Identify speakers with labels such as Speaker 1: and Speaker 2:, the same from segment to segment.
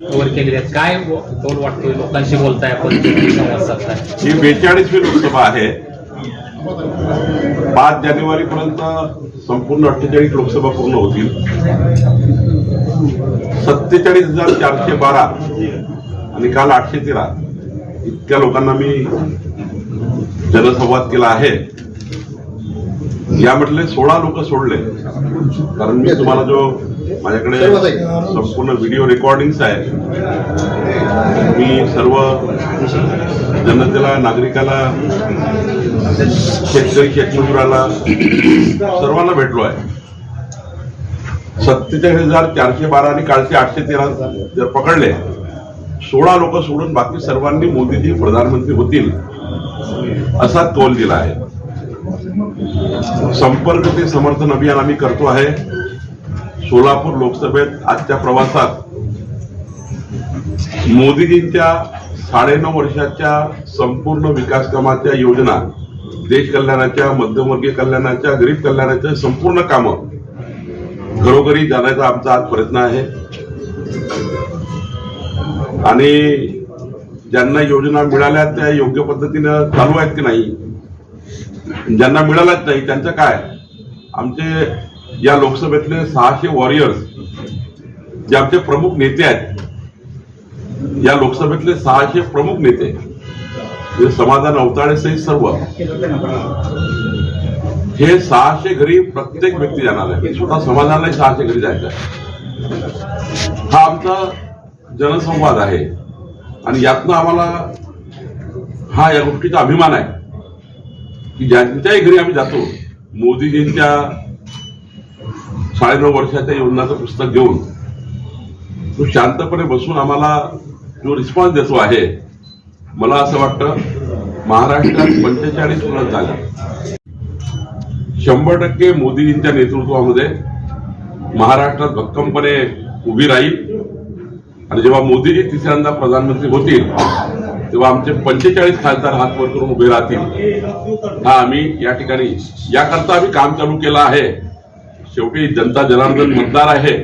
Speaker 1: वर केलेले आहेत. काय तोड वाटतोय? लोकांशी बोलताय आपण संवाद साधताय.
Speaker 2: ही बेचाळीसवी लोकसभा आहे. पाच जानेवारी पर्यंत संपूर्ण अठ्ठेचाळीस लोकसभा पूर्ण होतील. सत्तेचाळीस हजार चारशे बारा आणि काल आठशे तेरा. इतक्या लोकांना मी जनसंवाद केला आहे. या म्हटले सोळा लोक सोडले. कारण मी तुम्हाला जो माझ्याकडे संपूर्ण व्हिडिओ रेकॉर्डिंग्स आहे मी सर्व जनतेला नागरिकाला शेतकरी शेतमजुराला सर्वांना भेटलो आहे. सत्तेचाळीस हजार चारशे बारा आणि कालचे आठशे तेरा जर पकडले सोळा लोक सोडून बाकी सर्वांनी मोदीजी प्रधानमंत्री होतील असा तोल दिला आहे. संपर्क ते समर्थन अभियान आम्ही करतो आहे. सोलापूर लोकसभेत आजच्या प्रवासात मोदीजींच्या साडेनऊ वर्षाच्या संपूर्ण विकास कामाच्या योजना देश कल्याणाच्या मध्यमवर्गीय कल्याणाच्या गरीब कल्याणाच्या संपूर्ण कामं घरोघरी जाण्याचा आमचा आज प्रयत्न आहे. आणि ज्यांना योजना मिळाल्या त्या योग्य पद्धतीनं चालू आहेत की नाही? ज्यांना मिळाल्याच नाही त्यांचं काय? आमचे या लोकसभेतले सहाशे वॉरियर्स जे आमचे प्रमुख नेते आहेत या लोकसभेतले सहाशे प्रमुख नेते जे समाधान अवताळे सहित सर्व हे सहाशे घरी प्रत्येक व्यक्ती जाणार आहे. स्वतः समाधानला सहाशे घरी जायचं आहे. हा आमचा जनसंवाद आहे. आणि यातनं आम्हाला हा या गोष्टीचा अभिमान आहे की ज्यांच्याही घरी आम्ही जातो मोदीजींच्या साडेनऊ वर्षाच्या योजनाचं पुस्तक घेऊन तो शांतपणे बसून आम्हाला जो रिस्पॉन्स देतो आहे मला असं वाटतं महाराष्ट्रात पंचेचाळीस वर्ष झाली. शंभर टक्के मोदीजींच्या नेतृत्वामध्ये महाराष्ट्रात भक्कमपणे उभी राहील. आणि जेव्हा मोदीजी तिसऱ्यांदा प्रधानमंत्री होतील तेव्हा आमचे पंचेचाळीस खासदार हात वर करून उभे राहतील. हा आम्ही या ठिकाणी याकरता आम्ही काम चालू केलं आहे. शेवटी जनता जनार्दन मतदार आहे.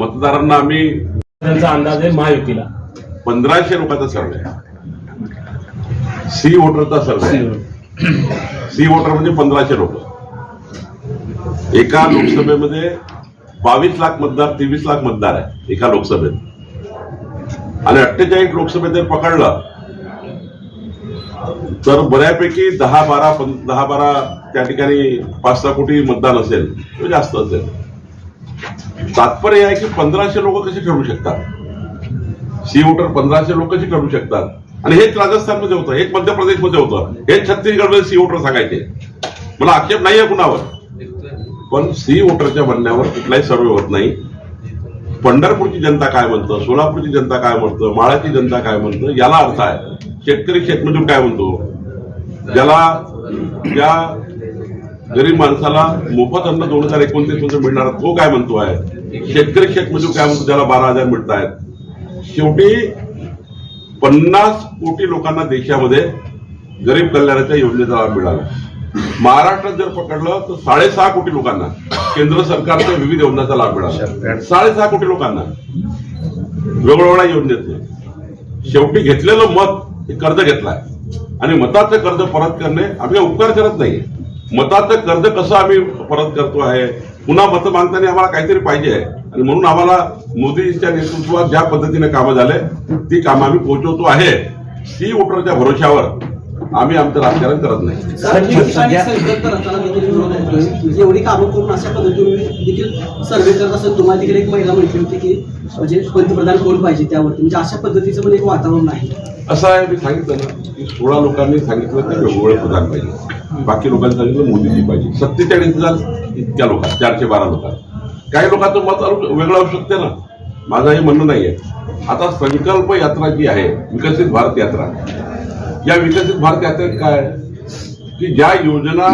Speaker 2: मतदारांना आम्ही
Speaker 1: त्यांचा अंदाज आहे महायुतीला.
Speaker 2: पंधराशे लोकांचा survey C वोटरचा survey C voter म्हणजे पंधराशे लोक एका लोकसभेमध्ये बावीस लाख मतदार तेवीस लाख मतदार आहे एका लोकसभेत. आणि अठ्ठेचाळीस लोकसभेत जर पकडलं तर बऱ्यापैकी दहा बारा दहा बारा त्या ठिकाणी पाच सहा कोटी मतदान असेल किंवा जास्त असेल. तात्पर्य आहे की पंधराशे लोक कसे ठरू शकतात? सी वोटर पंधराशे लोक कसे ठरू शकतात? आणि हेच राजस्थानमध्ये होतं हेच मध्य प्रदेशमध्ये होतं हेच छत्तीसगडमध्ये सी वोटर सांगायचे. मला आक्षेप नाही आहे कुणावर. पण सी वोटरच्या म्हणण्यावर कुठलाही सर्वे होत नाही. पंढरपूरची जनता काय म्हणतं सोलापूरची जनता काय म्हणतं माळाची जनता काय म्हणतं याला अर्थ आहे. शेतकरी शेतमजूर काय म्हणतो? ज्याला ज्या गरीब माणसाला मोफत अन्न दोन हजार एकोणतीसमध्ये मिळणार तो काय म्हणतो आहे? शेतकरी शेतमजूर म्हणजे काय म्हणतो? त्याला बारा हजार मिळत आहेत. शेवटी पन्नास कोटी लोकांना देशामध्ये गरीब कल्याणाच्या योजनेचा लाभ मिळाला. महाराष्ट्रात जर पकडलं तर साडेसहा कोटी लोकांना केंद्र सरकारच्या विविध योजनांचा लाभ मिळाला. साडेसहा कोटी लोकांना वेगवेगळ्या योजनेतले. शेवटी घेतलेलं मत हे कर्ज घेतलाय. आणि मताचं कर्ज परत करणे आम्ही उपकार करत नाही मताचं कर्ज कसं आम्ही परत करतो आहे? पुन्हा मत मागताना आम्हाला काहीतरी पाहिजे आहे. आणि म्हणून आम्हाला मोदीच्या नेतृत्वात ज्या पद्धतीने कामं झाले ती कामं आम्ही पोहोचवतो आहे. सी वोटरच्या भरोश्यावर. आम्ही आमचं राजकारण करत नाही.
Speaker 3: एवढी कामं करून अशा पद्धतीने देखील सर्वे करत असताना तुम्हाला देखील एक महिला म्हटली होती की म्हणजे पंतप्रधान कोण पाहिजे त्यावरती. म्हणजे अशा पद्धतीचं पण एक वातावरण आहे.
Speaker 2: असं आहे मी सांगितलं ना की सोळा लोकांनी सांगितलं ते वेगवेगळे प्रधान पाहिजे. बाकी लोकांनी सांगितलं मोदीजी पाहिजे. सत्तेचाळीस हजार इतक्या लोकांना चारशे बारा लोकांना काही लोकांचं मत वेगळं असू शकते ना. माझं हे म्हणणं नाहीये. आता संकल्प यात्रा जी आहे विकसित भारत यात्रा या विकसित भारत यात्रेत काय? की ज्या योजना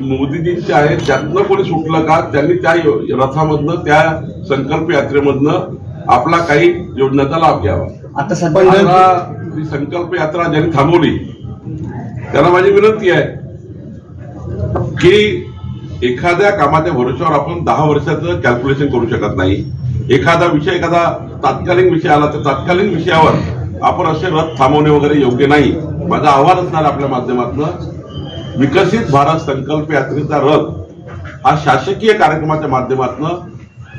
Speaker 2: मोदीजींच्या आहेत त्यातनं कोणी सुटलं का? त्यांनी त्या रथामधनं त्या संकल्प यात्रेमधनं आपला काही योजनेचा लाभ घ्यावा.
Speaker 4: आता
Speaker 2: ही संकल्प यात्रा ज्यांनी थांबवली त्यांना माझी विनंती आहे की एखाद्या कामाच्या भरोश्यावर आपण दहा वर्षाचं कॅल्क्युलेशन करू शकत नाही. एखादा विषय एखादा तात्कालीन विषय आला तर तात्कालीन विषयावर आपण असे रथ थांबवणे वगैरे योग्य नाही. माझं आव्हान असणार आपल्या माध्यमातून. विकसित भारत संकल्प यात्रेचा रथ हा शासकीय कार्यक्रमाच्या माध्यमातून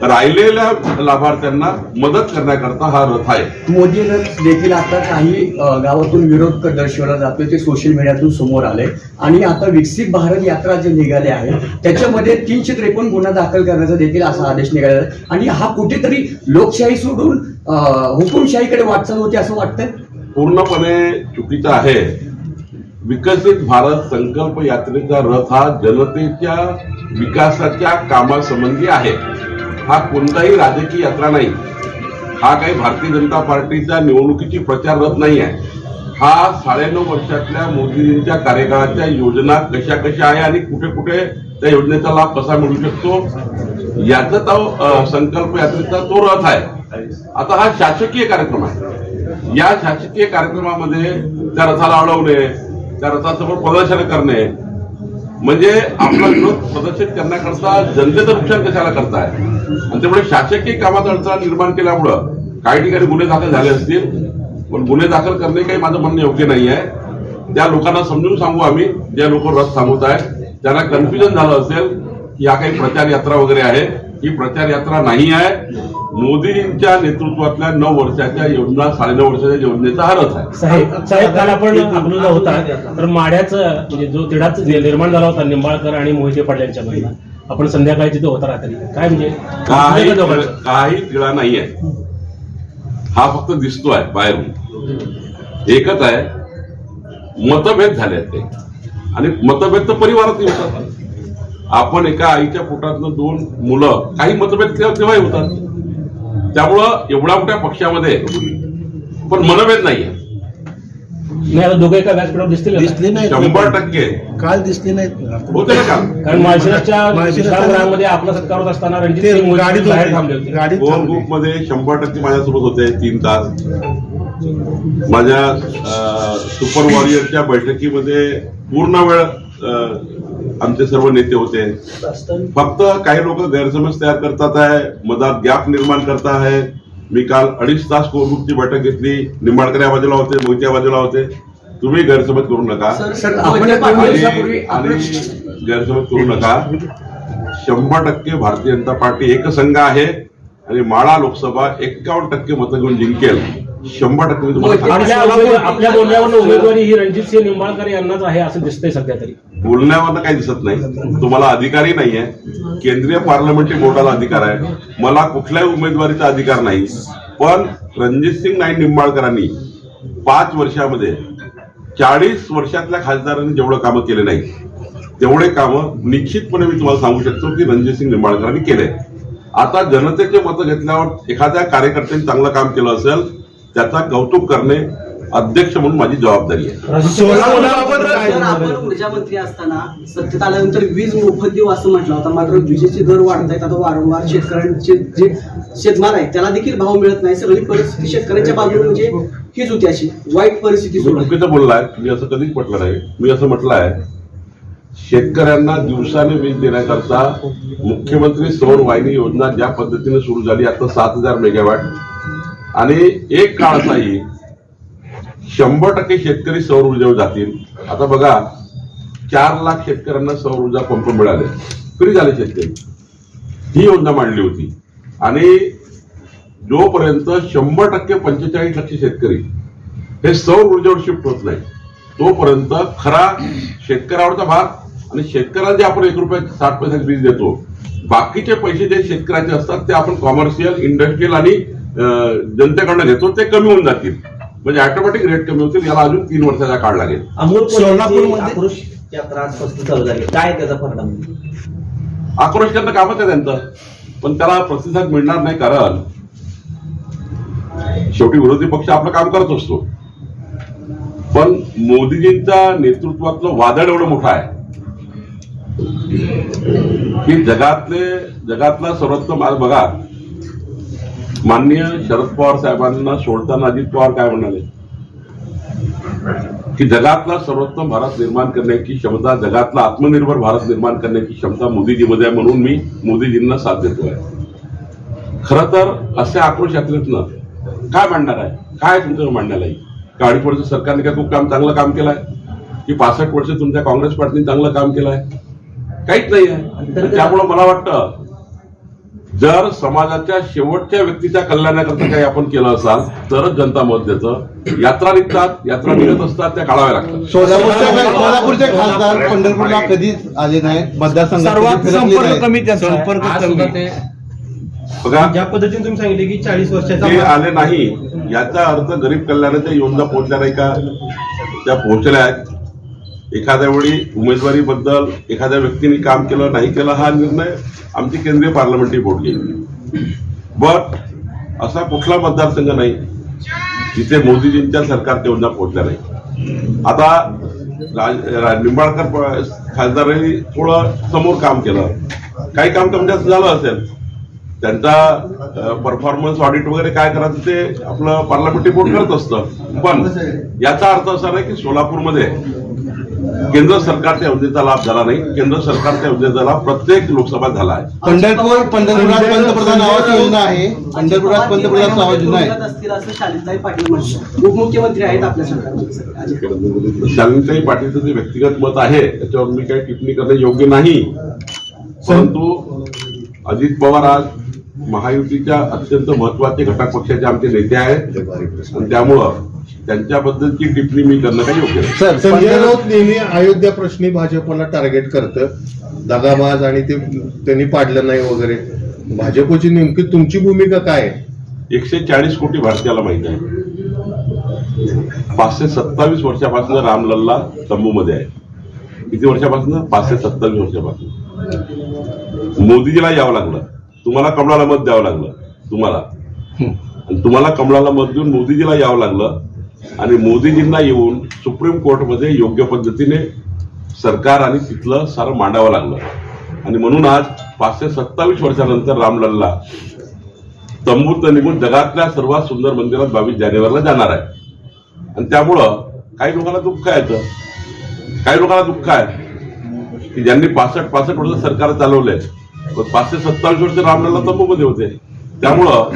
Speaker 2: राहिलेल्या लाभार्थ्यांना मदत करण्याकरता हा रथ आहे.
Speaker 4: मोदी म्हणजे रथ देखील आता काही गावातून विरोध दर्शवला जातोय ते सोशल मीडियातून समोर आले आणि आता विकसित भारत यात्रा जे निघाले आहे त्याच्यामध्ये तीनशे त्रेपन्न गुन्हा दाखल करण्याचा देखील असा आदेश निघाला आणि हा कुठेतरी लोकशाही सोडून हुकुमशाहीकडे वाटचाल होती असं वाटतंय?
Speaker 2: पूर्णपणे चुकीचा आहे. विकसित भारत संकल्प यात्रेचा रथ हा जनतेच्या विकासाच्या कामासंबंधी आहे. हा कोणताही राजकीय यात्रा नाही. हा काही भारतीय जनता पार्टीचा निवडणुकीची प्रचार रथ नाही आहे. हा साडेनऊ वर्षातल्या मोदीजींच्या कार्यकाळाच्या योजना कशा कशा आहे आणि कुठे कुठे त्या योजनेचा लाभ कसा मिळू शकतो? याचा तो संकल्प यात्रेचा तो रथ आहे. आता हा शासकीय कार्यक्रम आहे. या शासकीय कार्यक्रमामध्ये त्या रथाला अडवणे त्या रथासमोर प्रदर्शन करणे. म्हणजे आपला विरोध प्रदर्शित करण्याकरता जनतेचं नुकसान कशाला करताय? आणि त्यामुळे शासकीय कामात अडचण निर्माण केल्यामुळं काही ठिकाणी गुन्हे दाखल झाले असतील. पण गुन्हे दाखल करणे काही माझं म्हणणं योग्य नाही आहे त्या लोकांना समजून सांगू आम्ही ज्या लोक रथ थांबवत आहेत त्यांना कन्फ्युजन झालं असेल की या काही प्रचार यात्रा वगैरे आहे ही प्रचार यात्रा नाही आहे. मोदीजींच्या नेतृत्वातल्या नऊ वर्षाच्या योजना साडेनऊ वर्षाच्या योजनेचा हा रथ आहे.
Speaker 5: साहेब साहेब काल आपण होता. तर माड्याचं म्हणजे जो तिढाच निर्माण झाला होता निंबाळकर आणि मोहिते पाटील यांच्यामध्ये आपण संध्याकाळी तिथे होता रात्री. काय म्हणजे
Speaker 2: काही? काही तिळा नाहीये हा फक्त दिसतोय बाहेरून. एकच आहे मतभेद झाले ते. आणि मतभेद तर परिवारात होतात आपण एका आईच्या पोटातनं दोन मुलं काही मतभेद तेव्हा तेव्हाही होतात. त्यामुळं एवढ्या मोठ्या पक्षामध्ये पण मनभेद नाहीये.
Speaker 5: नाही
Speaker 2: शंभर टक्के.
Speaker 6: काल दिसले नाहीत.
Speaker 2: होते ना का
Speaker 5: कारण विश्रामगृहामध्ये आपला सत्कार होत. असताना
Speaker 6: गाडीत
Speaker 2: दोन. ग्रुपमध्ये शंभर टक्के माझ्यासोबत होते तीन तास. माझ्या सुपर वॉरियरच्या बैठकीमध्ये पूर्ण वेळ आमचे सर्व नेते होते. फक्त काही लोक गैरसमज तयार करतात आहे मधात गॅप निर्माण करत आहे. मी काल अडीच तास ग्रुपची बैठक घेतली निंबाळकर या बाजूला होते मोहिते या बाजूला होते. तुम्ही गैरसमज करू नका. आणि गैरसमज करू नका. शंभर टक्के भारतीय जनता पार्टी एकसंघ आहे आणि माळा लोकसभा एक्कावन्न टक्के मतं घेऊन जिंकेल. शंभर टक्के मी तुम्हाला सांगतो.
Speaker 5: आपल्या बोलण्यावरून उमेदवारी ही रणजित सिंह निंबाळकर यांनाच आहे असं दिसतंय सध्या तरी.
Speaker 2: बोलण्यावर काही दिसत नाही. तुम्हाला अधिकारही नाहीये. केंद्रीय पार्लमेंटरी बोर्डाला अधिकार आहे. मला कुठल्याही उमेदवारीचा अधिकार नाही. पण रणजित सिंग नाईक निंबाळकरांनी पाच वर्षामध्ये चाळीस वर्षातल्या खासदारांनी जेवढं कामं केले नाही तेवढे कामं निश्चितपणे मी तुम्हाला सांगू शकतो की रणजित सिंग निंबाळकरांनी केले. आता जनतेचे मतं घेतल्यावर एखाद्या कार्यकर्त्यांनी चांगलं काम केलं असेल त्याचा कौतुक करणे अध्यक्ष म्हणून माझी जबाबदारी आहे.
Speaker 3: ऊर्जा मंत्री असताना सत्तेत आल्यानंतर वीज मोफत देऊ असं म्हटलं होतं. मात्र विजेचे दर वाढत आहेत आता वारंवार शेतकऱ्यांचे जे शेतमाल आहे त्याला देखील भाव मिळत नाही. सगळी परिस्थिती शेतकऱ्यांच्या बाजूने म्हणजे हीच होती अशी. वाईट परिस्थिती सुरू
Speaker 2: तुम्ही
Speaker 3: आहे.
Speaker 2: चुकीचं बोललाय. मी असं कधीच म्हटलं नाही. मी असं म्हटलं आहे शेतकऱ्यांना दिवसाने वीज देण्याकरता मुख्यमंत्री सौर वाहिनी योजना ज्या पद्धतीने सुरू झाली आता सात हजार मेगावॅट. आणि एक काळ असा येईल शंभर टक्के शेतकरी सौर ऊर्जेवर जातील. आता बघा चार लाख शेतकऱ्यांना सौर ऊर्जा पंप मिळाले. फ्री झाले शेतकरी? ही योजना मांडली होती. आणि जोपर्यंत शंभर टक्के पंचेचाळीस टक्के शेतकरी हे सौर ऊर्जेवर शिफ्ट होत नाही तोपर्यंत खरा शेतकऱ्यावरचा भाग आणि शेतकऱ्याला जे आपण एक रुपये साठ पैसे वीज देतो बाकीचे पैसे जे शेतकऱ्याचे असतात ते आपण कॉमर्शियल इंडस्ट्रीयल आणि जनतेकडनं घेतो ते कमी होऊन जातील. म्हणजे ऑटोमॅटिक रेट कमी होतील याला अजून तीन वर्षाचा काळ लागेल.
Speaker 7: अमोल
Speaker 6: सोलापूरमध्ये-
Speaker 7: आक्रोश यात्रा आजपासून चालू झाली. काय त्याचा परिणाम?
Speaker 2: आक्रोश करणं कामच आहे त्यांचं. पण त्याला प्रतिसाद मिळणार नाही कारण शेवटी विरोधी पक्ष आपलं काम करत असतो. पण मोदीजींच्या नेतृत्वातलं वादळ एवढं मोठं आहे. की जगातले जगातला सर्वोत्तम आज बघा माननीय शरद पवार साहेबांना सोडताना अजित पवार काय म्हणाले? की जगातला सर्वोत्तम भारत निर्माण करण्याची क्षमता जगातला आत्मनिर्भर भारत निर्माण करण्याची क्षमता मोदीजीमध्ये आहे म्हणून मी मोदीजींना साथ देतोय. खरं तर असे आक्रोश यात्रेतनं काय मांडणार आहे? काय तुमचं मांडण्याला का अडीच वर्ष सरकारने काय खूप काम चांगलं काम केलं आहे की पासष्ट वर्ष तुमच्या काँग्रेस पार्टीने चांगलं काम केलं आहे काहीच नाही आहे. त्यामुळं मला वाटतं जर समाजाच्या शेवटच्या व्यक्तीच्या कल्याणाकरता काही आपण केलं असाल तरच जनता मत देतं. यात्रा निघतात यात्रा निघत असतात त्या काढाव्या लागतात.
Speaker 6: सोलापूरचे सोलापूरचे खासदार पंढरपूरला कधीच आले नाहीत मतदारसंघात
Speaker 8: संपर्क. कमी
Speaker 2: बघा
Speaker 8: ज्या पद्धतीने तुम्ही सांगितले की चाळीस वर्षाचा
Speaker 2: आले नाही याचा अर्थ गरीब कल्याणाच्या योजना पोहोचल्या नाही का? त्या पोहोचल्या आहेत. एखाद्या वेळी उमेदवारी बद्दल एखाद्या व्यक्तीने काम केलं नाही केलं हा निर्णय आमची केंद्रीय पार्लमेंटरी बोर्ड घेईल. बट असा कुठला मतदारसंघ नाही जिथे मोदीजींच्या सरकारच्या योजना पोहोचल्या नाही आता राज- निंबाळकर खासदारांनी थोडं समोर काम केलं. काही काम कमी म्हणजे जास्त झालं असेल. त्यांचा परफॉर्मन्स ऑडिट वगैरे काय करायचं ते आपलं पार्लमेंटरी बोर्ड करत असतं. पण याचा अर्थ असा नाही की सोलापूरमध्ये केंद्र सरकारच्या योजनेचा लाभ झाला नाही. केंद्र सरकारच्या योजनेचा लाभ प्रत्येक लोकसभात झाला आहे.
Speaker 6: पंढरपूर पंढरपुरात पंतप्रधान आवास योजना आहे. पंढरपुरात पंतप्रधान आवास योजना आहे.
Speaker 3: उपमुख्यमंत्री आहेत आपल्या सरकारमध्ये.
Speaker 2: शालिनीताई पाटीलचं जे व्यक्तिगत मत आहे त्याच्यावर मी काही टिप्पणी करणे योग्य नाही. परंतु अजित पवार आज महायुतीच्या अत्यंत महत्त्वाचे घटक पक्षाचे आमचे नेते आहेत. आणि त्यामुळं त्यांच्याबद्दलची टिप्पणी मी करणं काही योग्य नाही.
Speaker 6: सर
Speaker 9: संजय राऊत नेहमी अयोध्या प्रश्नी भाजपला टार्गेट करतं. दगाबाज आणि ते त्यांनी पाडलं नाही वगैरे. भाजपची नेमकी तुमची भूमिका काय आहे?
Speaker 2: एकशे चाळीस कोटी भारतीयाला माहिती आहे. पाचशे सत्तावीस वर्षापासून रामलल्ला तंबूमध्ये आहे. किती वर्षापासून? पाचशे सत्तावीस वर्षापासून. मोदीजीला यावं लागलं. तुम्हाला कमळाला मत द्यावं लागलं. तुम्हाला. आणि तुम्हाला कमळाला मत देऊन मोदीजीला यावं लागलं. आणि मोदीजींना येऊन सुप्रीम कोर्टमध्ये योग्य पद्धतीने सरकार आणि तिथलं सारं मांडावं लागलं. आणि म्हणून आज पाचशे सत्तावीस वर्षानंतर रामलल्ला तंबूत निघून जगातल्या सर्वात सुंदर मंदिरात बावीस जानेवारीला जाणार आहे. आणि त्यामुळं काही लोकांना दुःख आहे तर. काही लोकांना दुःख आहे की ज्यांनी पासष्ट पासष्ट वर्ष सरकार चालवलंय पण पाचशे सत्तावीस वर्ष रामलल्ला तंबूमध्ये होते. त्यामुळं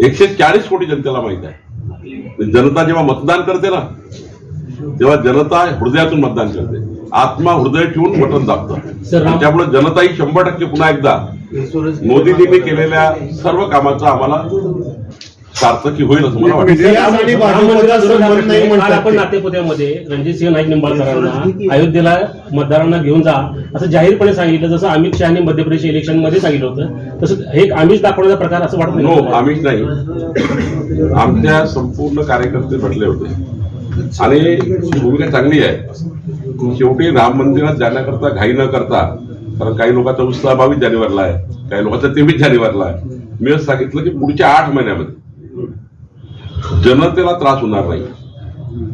Speaker 2: एकशे चाळीस कोटी जनतेला माहीत आहे. जनता जेव्हा मतदान करते ना तेव्हा जनता हृदयातून मतदान करते. आत्मा हृदय ठेवून बटन दाबतं. आणि त्यामुळे जनता ही शंभर टक्के पुन्हा एकदा मोदीजींनी केलेल्या सर्व कामाचा आम्हाला सार्थकी होईल असं मला वाटतं.
Speaker 5: आपण
Speaker 9: ते.
Speaker 5: नातेपुत्यामध्ये रणजितसिंह नाईक निंबाळकरांना अयोध्येला मतदारांना घेऊन जा असं जाहीरपणे सांगितलं जसं अमित शहानी मध्य प्रदेश इलेक्शनमध्ये सांगितलं होतं तसं हे एक आमिष दाखवण्याचा प्रकार असं वाटत
Speaker 2: नो
Speaker 5: नाही
Speaker 2: आम्हीच नाही. आमच्या संपूर्ण कार्यकर्ते भेटले होते. आणि भूमिका चांगली आहे. शेवटी राम मंदिरात जाण्याकरता घाई न करता कारण काही लोकांचा उत्साह बावीस जानेवारीला आहे काही लोकांचा तेवीस जानेवारीला आहे. मी असं सांगितलं की पुढच्या आठ महिन्यामध्ये जनतेला त्रास होणार नाही.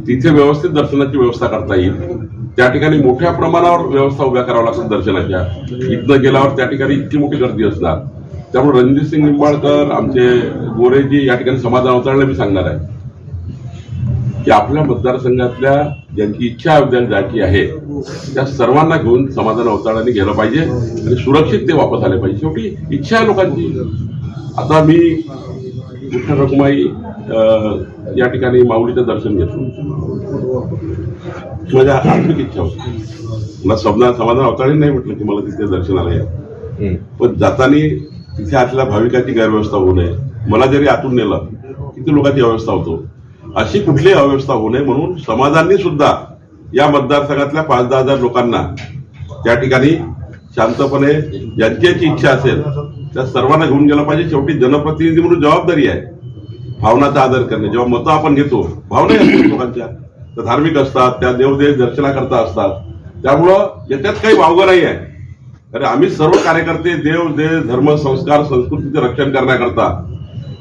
Speaker 2: तिथे व्यवस्थित दर्शनाची व्यवस्था करता येईल. त्या ठिकाणी मोठ्या प्रमाणावर व्यवस्था उभ्या कराव्या लागतात दर्शनाच्या. इथनं गेल्यावर त्या ठिकाणी इतकी मोठी गर्दी असणार. त्यामुळे रणजितसिंग निंबाळकर आमचे गोरेजी या ठिकाणी समाधान अवतरला मी सांगणार आहे. की आपल्या मतदारसंघातल्या ज्यांची इच्छा अयोध्याला जायची आहे त्या सर्वांना घेऊन समाधान अवताळाने गेलं पाहिजे आणि सुरक्षित ते वापस आले पाहिजे. शेवटी इच्छा आहे लोकांची. आता मी कृष्ण रखुमाई या ठिकाणी माऊलीचं दर्शन घेतलं. माझ्या आत्मिक इच्छा होती. मला समजा समाधान अवताळी नाही म्हटलं की मला तिथे दर्शनाला या. पण जाताना तिथे असलेल्या भाविकाची गैरव्यवस्था होऊ नये. मला जरी आतून नेलं किती लोकांची अव्यवस्था होतो? अशी कुठलीही अव्यवस्था होऊ नये म्हणून समाजांनी सुद्धा या मतदारसंघातल्या पाच दहा हजार लोकांना त्या ठिकाणी शांतपणे ज्यांची याची इच्छा असेल त्या सर्वांना घेऊन गेलं पाहिजे. शेवटी जनप्रतिनिधी म्हणून जबाबदारी आहे. भावनाचा आदर करणे. जेव्हा मतं आपण घेतो भावना असतात लोकांच्या. त्या धार्मिक असतात त्या देवदेव दर्शनाकरता असतात. त्यामुळं याच्यात काही वावगं नाही आहे. अरे आम्ही सर्व कार्यकर्ते देव देव धर्म संस्कार संस्कृतीचे रक्षण करण्याकरता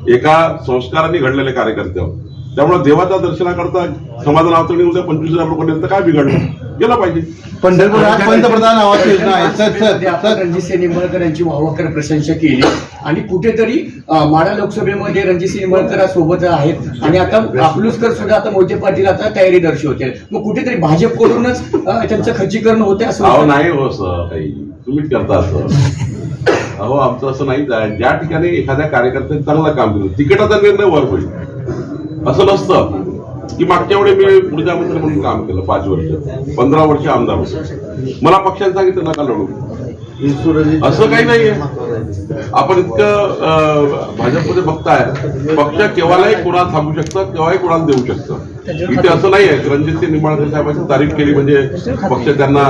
Speaker 2: एका संस्काराने घडलेले कार्यकर्ते आहोत. त्यामुळे देवाच्या दर्शनाकरता समाजाला अवतरणी उद्या पंचवीस हजार लोकांनी तर काय बिघडलं? गेलं पाहिजे.
Speaker 6: पंढरपुरात पंतप्रधान आवास योजना आहे. सर सर
Speaker 4: रणजितसिंह निंबाळकर यांची वाहवाकर प्रशंसा केली. आणि कुठेतरी अं, माढा लोकसभेमध्ये रणजितसिंह निंबाळकर आज सोबत आहेत. आणि आता अकलूसकर सुद्धा आता मोहिते पाटील आता तयारी दर्शवते मग कुठेतरी भाजपकडूनच अं, त्यांचं खच्चीकरण होते असं
Speaker 2: अहो
Speaker 4: वाटतं.
Speaker 2: नाही हो सर. काही तुम्हीच करता असं अहो आमचं असं नाहीच आहे ज्या ठिकाणी एखाद्या कार्यकर्त्याने चांगलं काम केलं तिकिटाचा निर्णय वर होईल. असं नसतं. की मागच्या वेळी मी ऊर्जा मंत्री म्हणून काम केलं पाच वर्ष. पंधरा वर्ष आमदार होतो. मला पक्षाने सांगितलं नका लढू. असं काही नाहीये. आपण इतकं भाजपमध्ये बघताय. पक्ष केव्हालाही कोणाला थांबू शकतं केव्हाही कोणाला देऊ शकतं. इथे असं नाहीये. की रणजितसिंह निंबाळकर साहेबांची तारीफ केली म्हणजे पक्ष त्यांना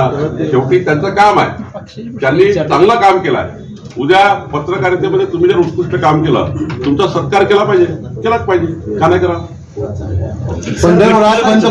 Speaker 2: शेवटी त्यांचं काम आहे. त्यांनी चांगलं काम केलं आहे उद्या पत्रकारितेमध्ये तुम्ही जर उत्कृष्ट काम केलं तुमचा सत्कार केला पाहिजे. केलाच पाहिजे. का नाही करा.
Speaker 6: पंढरपुरात पंत